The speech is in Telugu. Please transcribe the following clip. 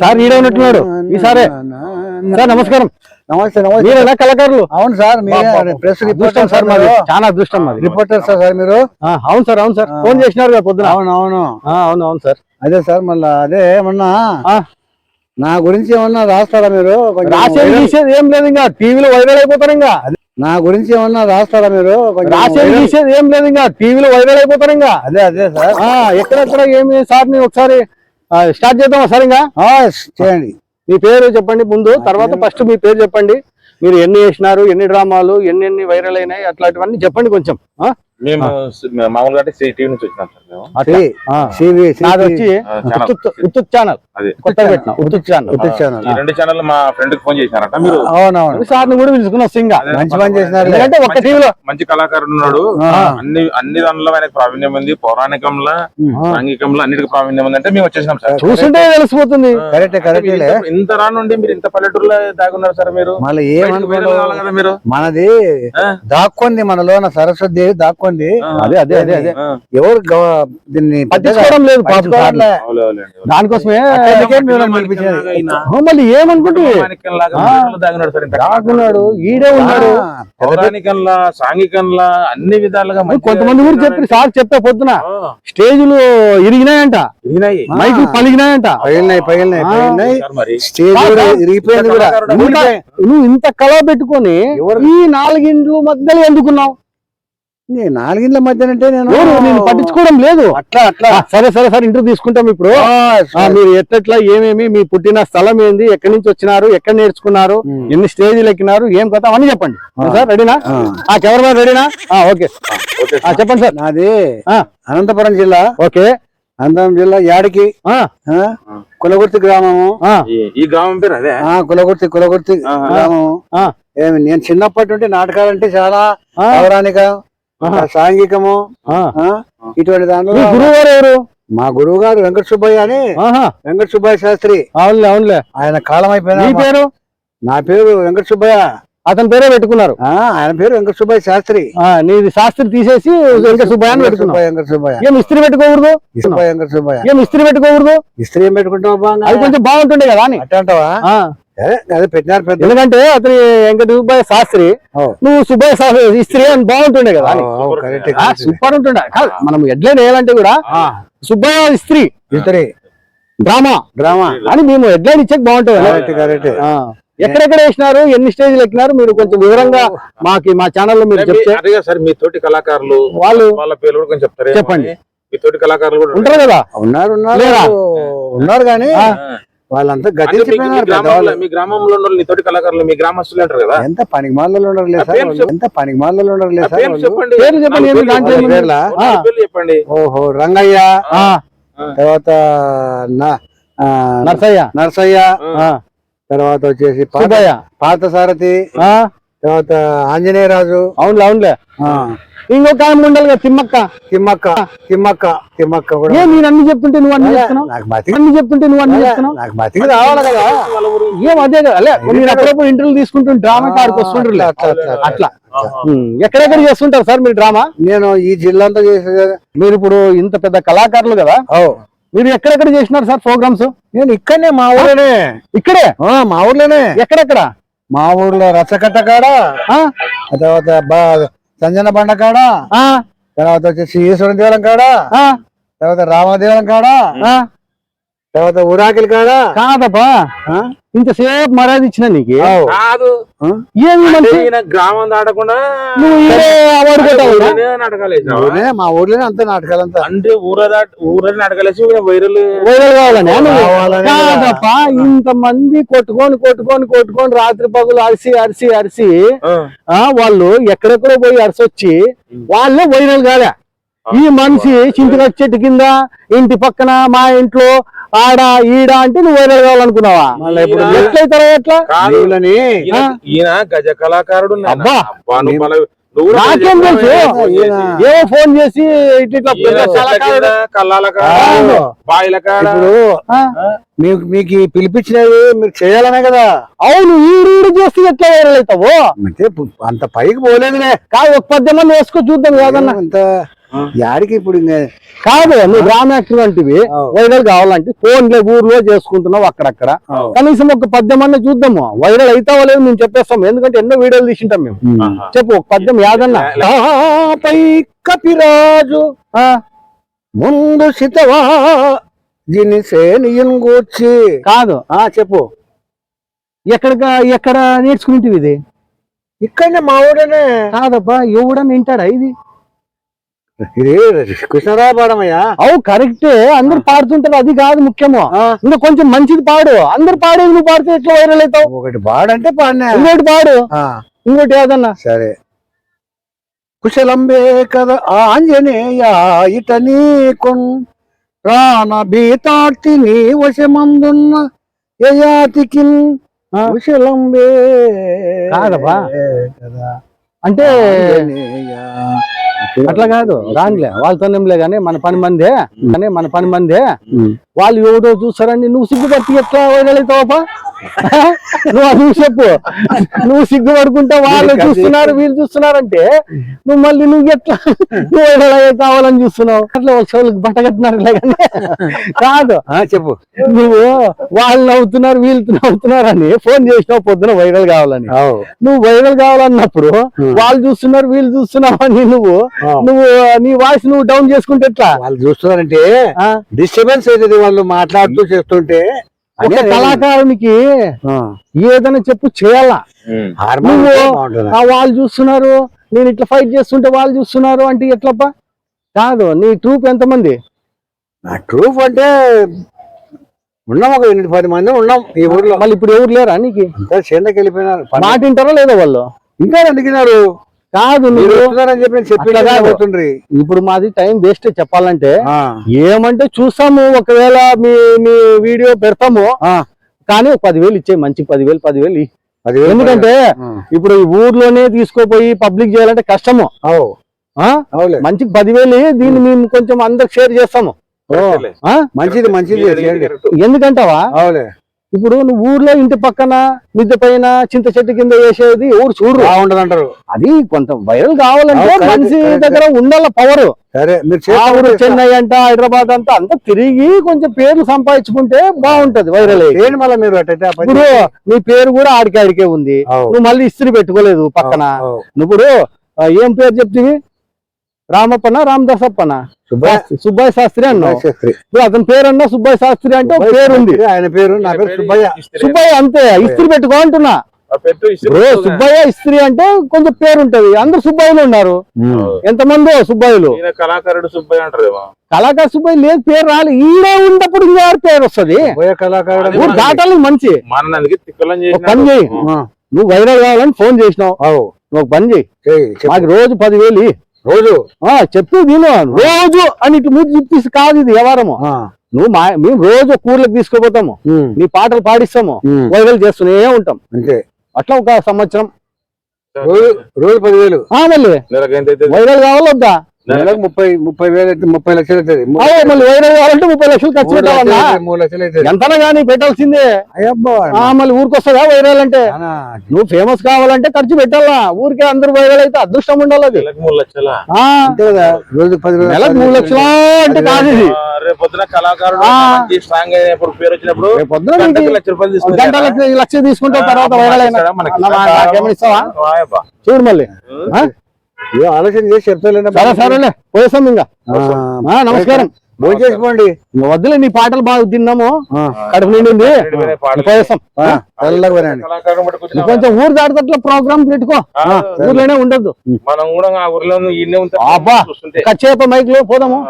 సార్ ఈడే ఉన్నట్టున్నాడు ఈసారే సార్ నమస్కారం. నమస్తే నమస్తే. మీరేనా కళాకారులు? అవును సార్ మీరే ప్రెస్ అదృష్టం సార్ మాది. చాలా అదృష్టం మాది. రిపోర్టర్ సార్ సార్ మీరు? అవును సార్ అవును సార్. ఫోన్ చేసినారు కదా పొద్దున. అవును అవును. అవును అవును సార్. అదే సార్ మళ్ళా అదే ఏమన్నా. నా గురించి ఏమన్నా రాస్తారా మీరు? రాసేది ఏం లేదు ఇంకా. టీవీలో వైరల్ అయిపోతారు ఇంకా. నా గురించి ఏమన్నా రాస్తారా మీరు? రాసేది ఏం లేదు ఇంకా. టీవీలో వైరల్ అయిపోతారు ఇంకా. అదే అదే సార్. ఎక్కడెక్కడ ఏమి? సార్ని ఒకసారి స్టార్ట్ చేద్దామా సార్ ఇంకా? చేయండి. మీ పేరు చెప్పండి ముందు తర్వాత ఫస్ట్ మీ పేరు చెప్పండి. మీరు ఎన్ని చేసినారు ఎన్ని డ్రామాలు ఎన్ని ఎన్ని వైరల్ అయినాయి అట్లాంటివన్నీ చెప్పండి కొంచెం? మేము మామూలుగా అంటే టీవీ నుంచి వచ్చినాం నాది వచ్చి ఛానల్. ఉత్తుత్ ఉత్తుత్ ఛానల్. అదే. కొత్తగా పెట్టిన. ఉత్తుత్ ఛానల్. ఉత్తర ఛానల్. ఈ రెండు ఛానల్ మా ఫ్రెండ్కి ఫోన్ చేసినారట. మీరు అవునవును. సార్ని కూడా మంచి పని చేసినారు. ఎందుకంటే ఒక్క మంచి- టీవీలో మంచి కళాకారుడు ఉన్నాడు. అన్ని అన్ని దానిలో ఆయనకు ప్రావీణ్యం ఉంది. పౌరాణికంలో సాంఘికంలో అన్నిటికి ప్రావీణ్యం ఉంది అంటే మేము వచ్చేసినాం సార్. చూస్తుంటే తెలిసిపోతుంది. కరెక్టే ఇంత- ఇంత రా నుండి మీరు ఇంత పల్లెటూరులో దాగున్నారు సార్ మీరు. మళ్ళీ మనది? దాక్కుంది మనలోన సరస్వతి దేవి దాక్కుంది. అదే అదే అదే అదే. ఎవరు దీన్ని పట్టించుకోవడం లేదు. దానికోసమే మళ్ళీ ఏమనుకుంటే పౌరాణికం లాగా పల్లెటూరులో దాగున్నాడు సార్ ఇంత దాకున్నాడు ఈడే ఉన్నాడు. పౌరాణికంలా సాంఘికంలా అన్ని విధాలుగా కొంతమంది కూడా చెప్పి సార్ చెప్పే పొద్దున స్టేజ్లు ఇరిగినాయంట. ఈయనయి. మైకులు పలిగినాయంట. పగిలినాయి పగిలినాయి స్టేజ్ కూడా ఇరిగిపోయింది నువ్వు ఇంత కళ పెట్టుకొని ఈ నాలుగిండ్లు మధ్యలో ఎందుకున్నావు? నీ నాలుగిండ్ల మధ్యనంటే నేను ఎవరు? నేను పట్టించుకోవడం లేదు. అట్లా అట్లా. సరే సరే సరే ఇంటర్వ్యూ తీసుకుంటాం ఇప్పుడు. మీరు ఎట్లెట్లా ఏమేమి మీ పుట్టిన స్థలం ఏంది ఎక్కడి నుంచి వచ్చినారు ఎక్కడ నేర్చుకున్నారు. ఎన్ని స్టేజీలు ఎక్కినారు ఏం కథ అవన్నీ చెప్పండి. సార్ రెడీనా? ఆ. ఆ కెమెరా రెడీనా? ఆ, ఓకే. చెప్పండి సార్. నాది ఆ, అనంతపురం జిల్లా. ఓకే. అనంతపురం జిల్లా యాడికి. కులగుర్తి గ్రామము. ఈ- గ్రామం పేరు అదే? ఆ కులగుర్తి కులగుర్తి. గ్రామము. నేను చిన్నప్పటి నుండి నాటకాలంటే చాలా. పౌరాణిక. సాంఘికము ఇటువంటి మీ దానిలో గురువు గారు ఎవరు? మా గురువు గారు వెంకట సుబ్బయ్య అని వెంకట సుబ్బయ్య శాస్త్రి. అవునులే అవునులే. ఆయన కాలం అయిపోయినా పేరు? నా పేరు వెంకట సుబ్బయ్య అతని పేరే పెట్టుకున్నారు. ఆ, ఆయన పేరు వెంకట సుబ్బయ్య శాస్త్రి. ఆ, నీది శాస్త్రి తీసేసి వెంకట సుబ్బయ్య అని పెట్టుకున్నావు. సుబ్బయ్య వెంకట సుబ్బయ్య ఏం ఇస్త్రీ పెట్టుకోకూడదు? వెంకట సుబ్బయ్య ఏం ఇస్త్రీ పెట్టుకోకూడదు? ఇస్త్రీ ఏం పెట్టుకుంటావు అది కొంచెం బాగుంటుండే కదా అని. అట్ట అంటావా ఆ, అదే అదే పెట్టినారు ఎందుకంటే అతని వెంకట సుబ్బయ్య శాస్త్రి. నువ్వు సుబ్బయ్య శాస్త్రి ఇస్త్రీ అని బాగుంటుండే కదా. సూపర్ ఉంటుండే. కాదు, మనం ఎడ్లైన్ వేయాలంటే కూడా ఆ, సుబ్బయ్య ఇస్త్రీ ఇస్త్రీ డ్రామా. డ్రామా. అని మేము హెడ్లైన్ ఇచ్చేకి బాగుంటుంది. కదా. కరెక్ట్ కరెక్ట్ ఆ, ఎక్కడెక్కడ వేసినారు ఎన్ని స్టేజ్లు ఎక్కినారు మీరు కొంచెం వివరంగా మాకి మా ఛానల్లో మీరు చెప్తే. సార్ మీ తోటి కళాకారులు వాళ్ళు వాళ్ళ పేర్లు కూడా కొంచెం చెప్తారు చెప్పండి. మీ తోటి కళాకారులు కూడా ఉంటారు కదా. ఉన్నారు ఉన్నారు? ఉన్నారు కానీ. వాళ్ళంతా గతించిపోయినారు. మీ గ్రామంలో ఉన్న మీ తోటి కళాకారులు మీ గ్రామస్తులు అంటారు కదా? ఎంత పనికి మాలలో ఉండరు లేదు సార్. ఎంత పనికి మాలలో ఉండరు లేదు సార్. చెప్పండి. పేర్లు చెప్పండి? చెప్పండి. ఓహో రంగయ్య. తర్వాత నా- నర్సయ్య. నరసయ్య. తర్వాత వచ్చేసి పాత సారథి. తర్వాత ఆంజనేయరాజు. అవునులే అవునులే. ఇంకొక ఆమె ఉండాలి కదా తిమ్మక్క. తిమ్మక్క తిమ్మక్క తిమ్మక్క కూడా. ఏ నేను అన్ని చెప్తుంటే నువ్వు అన్ని నాకు బతికి అన్ని చెప్తుంటే నువ్వు అన్ని చెప్తున్నావు నాకు రావాలి కదా. ఏం అదే కదా అలే మీరు అప్పుడప్పుడు ఇంటర్వ్యూ తీసుకుంటూ డ్రామా కాడికి వస్తుంటారు అట్లా, ఎక్కడెక్కడ చేస్తుంటారు సార్ మీరు డ్రామా? నేను ఈ జిల్లా అంతా చేసేది మీరు ఇప్పుడు ఇంత పెద్ద కళాకారులు కదా? మీరు ఎక్కడెక్కడ చేసినారు సార్ ప్రోగ్రామ్స్? నేను ఇక్కడనే మా ఊర్లోనే. ఇక్కడే? ఆ, మా ఊర్లోనే. ఎక్కడెక్కడ? మా ఊర్లో రచ్చకట్ట కాడ. తర్వాత సంజన బండ కాడ? తర్వాత వచ్చేసి ఈశ్వరం దేవాలయం కాడ? తర్వాత రామదేవాలయం కాడ? తర్వాత ఊరాకిలి కాడ? కాదబ్బా? ఇంతసేపు మర్యాద ఇచ్చిన నీకు. కాదు? ఏమి గ్రామం దాటకుండా నువ్వు కదా? నాటకాలు మా ఊర్లోనే అంత నాటకాలంతా. అంటే ఊర దాటి ఊరని నాటకాలు వేసి ఈయన వైరల్ వైరల్ కావాలని కాదప్ప ఇంత మంది కొట్టుకొని కొట్టుకొని కొట్టుకొని రాత్రి పగులు అరిసి అరిసి అరిసి ఆ. వాళ్ళు ఎక్కడెక్కడో పోయి అరిసొచ్చి వాళ్ళే వైరల్ కాలే. ఈ మనిషి చింతక చెట్టు కింద ఇంటి పక్కన మా ఇంట్లో ఆడ ఈడ అంటే నువ్వు ఈయన- ఎట్లయితారా ఎట్లా ఈయన గజ కళాకారుడు. అబ్బా. నాకేం తెలుసు? ఏవో ఫోన్ చేసి ఇట్లా పెద్ద ఇప్పుడు మీకు మీకు ఈ పిలిపించినవి మీరు చేయాలనే కదా. అవును ఈడు చేస్తే ఎట్లా వైరల్ అవుతావు? అంటే అంత పైకి పోలేదులే. కాదు ఒక పద్దెనిమిది వేసుకో చూద్దాం కాదన్నా అంత యాడికి ఇప్పుడు ఇంక కాదు నువ్వు డ్రామా యాక్టర్ వంటివి. వైరల్ కావాలంటే ఫోన్లే ఊర్లో చేసుకుంటున్నావు అక్కడక్కడ. కనీసం ఒక పద్యం అన్న చూద్దాము. వైరల్ అవుతావో లేదు మేము చెప్పేస్తాం. ఎందుకంటే ఎన్నో వీడియోలు తీసింటాం మేము. చెప్పు ఒక పద్యం యాదన్నా. పై కపిరాజు. ముందు సితవా. గూర్చి. కాదు. ఆ చెప్పు. ఎక్కడ ఎక్కడ నేర్చుకుంటేవి ఇది? ఇక్కడనే మా ఊడనే. కాదబ్బా ఎవడన్నా వింటాడా ఇది? ఇది కృష్ణరావు పాడమయ్యా? అవు కరెక్టే అందరు పాడుతుంటారు అది కాదు ముఖ్యము. ఇంకా కొంచెం మంచిది పాడు. అందరు పాడేది నువ్వు పాడితే ఎట్లా వైరల్ అవుతావు? ఒకటి పాడంటే పాడినా? ఇంకోటి పాడు. ఇంకోటి ఏదన్నా? సరే. కుశలంబే కదా ఆంజనేయ ఇట నీకొన్ ప్రాణ భీతార్తి నీ వశమందున్న యయాతికి. కుశలంబే కాదబ్బా. కదా అంటే. అట్లా కాదు రానిలే వాళ్ళతోనేంలే గానీ మన పని మందే. కానీ మన పని మందే. వాళ్ళు ఎవడో చూస్తారని నువ్వు సిగ్గుపట్టి ఎట్లా వైరల్ అవుతావా నువ్వు అది చెప్పు. నువ్వు సిగ్గుపడుకుంటా వాళ్ళు చూస్తున్నారు వీళ్ళు చూస్తున్నారంటే నువ్వు మళ్ళీ నువ్వు ఎట్లా నువ్వు వైరల్ కావాలని చూస్తున్నావు? అట్లా బట్ట కానీ. కాదు. చెప్పు. నువ్వు వాళ్ళు నవ్వుతున్నారు వీళ్ళు నవ్వుతున్నారని ఫోన్ చేసినావు పొద్దున వైరల్ కావాలని. నువ్వు వైరల్ కావాలన్నప్పుడు. వాళ్ళు చూస్తున్నారు వీళ్ళు చూస్తున్నావు అని నువ్వు. నువ్వు నీ వాయిస్ నువ్వు డౌన్ చేసుకుంటే ఎట్లా? వాళ్ళు చూస్తున్నారంటే? డిస్టర్బెన్స్ అవుతుంది వాళ్ళు మాట్లాడుతూ చేస్తుంటే ఒక అదే. కళాకారునికి ఏదైనా చెప్పు చేయాలా? నువ్వు వాళ్ళు చూస్తున్నారు నేను ఇట్లా ఫైట్ చేస్తుంటే వాళ్ళు చూస్తున్నారు అంటే ఎట్లప్ప కాదు నీ ట్రూప్ ఎంతమంది? నా ట్రూప్ అంటే ఉన్నాం ఒక ఎనిమిది పది మంది ఉన్నాం ఈ ఊర్లో. మళ్ళీ ఇప్పుడు ఎవరు లేరా నీకు? అంతా వెళ్ళిపోయినారు. పని- మాట వింటారా లేదా వాళ్ళు? ఇంకా అందుకున్నారు కాదు ఇప్పుడు మాది టైం వేస్ట్ చెప్పాలంటే ఏమంటే చూస్తాము ఒకవేళ మీ మీ వీడియో పెడతాము. ఆ, కానీ ఒక పదివేలు ఇచ్చే మంచి పదివేలు పదివేలు ఎందుకంటే ఇప్పుడు ఈ ఊర్లోనే తీసుకోపోయి పబ్లిక్ చేయాలంటే కష్టము. అవు. ఆ? అవులే. మంచి పదివేలు దీన్ని మేము కొంచెం అందరికి షేర్ చేస్తాము. మంచిది మంచిది. ఎందుకంటావా? అవులే. ఇప్పుడు నువ్వు ఊర్లో ఇంటి పక్కన మిద్దె పైన చింత చెట్టు కింద వేసేది ఎవరు చూడరు. బాగుంటది అంటారు అది కొంత వైరల్ కావాలంటే మనిషి. దగ్గర ఉండాల పవర్ సరే మీరు ఊరు చెన్నై అంట హైదరాబాద్ అంతా అంతా తిరిగి కొంచెం పేర్లు సంపాదించుకుంటే బాగుంటది వైరల్ మళ్ళీ మీరు ఇప్పుడు నీ పేరు కూడా ఆడికి ఆడికే ఉంది. నువ్వు మళ్ళీ ఇస్త్రీ పెట్టుకోలేదు పక్కన. నువ్వు ఇప్పుడు ఏం పేరు చెప్తివి? రామప్పన రామదాసప్పన? సుబ్బయ్య శాస్త్రి అన్నావు. ఇప్పుడు అతని పేరు అన్నా సుబ్బయ్య శాస్త్రి అంటే ఒక పేరు ఉంది. ఆయన పేరు నా పేరు సుబ్బయ్య. సుబ్బయ్య అంతే ఇస్త్రి పెట్టుకో అంటున్నా. సుబ్బయ్య ఇస్త్రీ అంటే కొంచెం పేరు ఉంటది అందరు సుబ్బయ్యలు ఉన్నారు. ఎంతమందో సుబ్బయ్యలు. కళాకారుడు సుబ్బయ్య అంటారేమో. కళాకారు సుబ్బయ్య లేదు పేరు రాలి. ఈడే ఉన్నప్పుడు ఇంకా ఎవరి పేరు వస్తది? సుబ్బయ్య కళాకారుడు. దాటాలి మంచి. పని చేయి. నువ్వు వైరల్ కావాలని ఫోన్ చేసినావు. నువ్వు పని చేయి. మాకు రోజు పదివేలు. రోజు? ఆ చెప్పు విను రోజు? అని ఇటు మూతి చూపిస్తే కాదు ఇది వ్యవహారము. నువ్వు మా మేము రోజు కూర్లకు తీసుకుపోతాము. నీ పాటలు పాడిస్తాము. వైరల్ చేస్తూనే ఉంటాం. అంతే. అట్లా ఒక సంవత్సరం. రోజు పదివేలు. మళ్ళీ? వైరల్ కావాలి వద్దా నెలకు ముప్పై ముప్పై వేలు అయితే ముప్పై లక్షలు అవుతుంది. మళ్ళీ కావాలంటే ముప్పై లక్షలు ఖర్చు లక్షలు పెట్టాలన్నా. అవుతుంది, మూడు లక్షలు అవుతుంది ఎంతనా కానీ పెట్టాల్సిందే. మళ్ళీ వైరల్ అంటే? నువ్వు ఫేమస్ కావాలంటే ఖర్చు పెట్టాలా? ఊరికే అందరు వైరల్ అయితే అదృష్టం ఉండాలి అది. మూడు లక్షలా? ఆ. అంతే కదా. రోజు పది రోజులు నెలకు మూడు లక్షలా అంటే కాదు ఇది. కళాకారుడు స్ట్రాంగ్ అయినప్పుడు పేరు వచ్చినప్పుడు లక్ష రూపాయలు తీసుకుంటావు తర్వాత వైరల్ అయినా. చూడు మళ్ళీ? ఏ ఆలోచన చేసి చెప్తాలేనా సరే సరేలే. పోయేస్తాం ఇంకా. నమస్కారం. భోజనం చేసుకోండి వద్దులే నీ పాటలు బాగా తిన్నాము కడుపు నిండింది. పోయేస్తాం కొంచెం ఊరు దాటతట్ల ప్రోగ్రామ్ పెట్టుకో. ఊర్లోనే ఉండద్దు. మనం కూడా ఆ ఊర్లో అబ్బా. కచ్చేప మైక్లో పోదాము.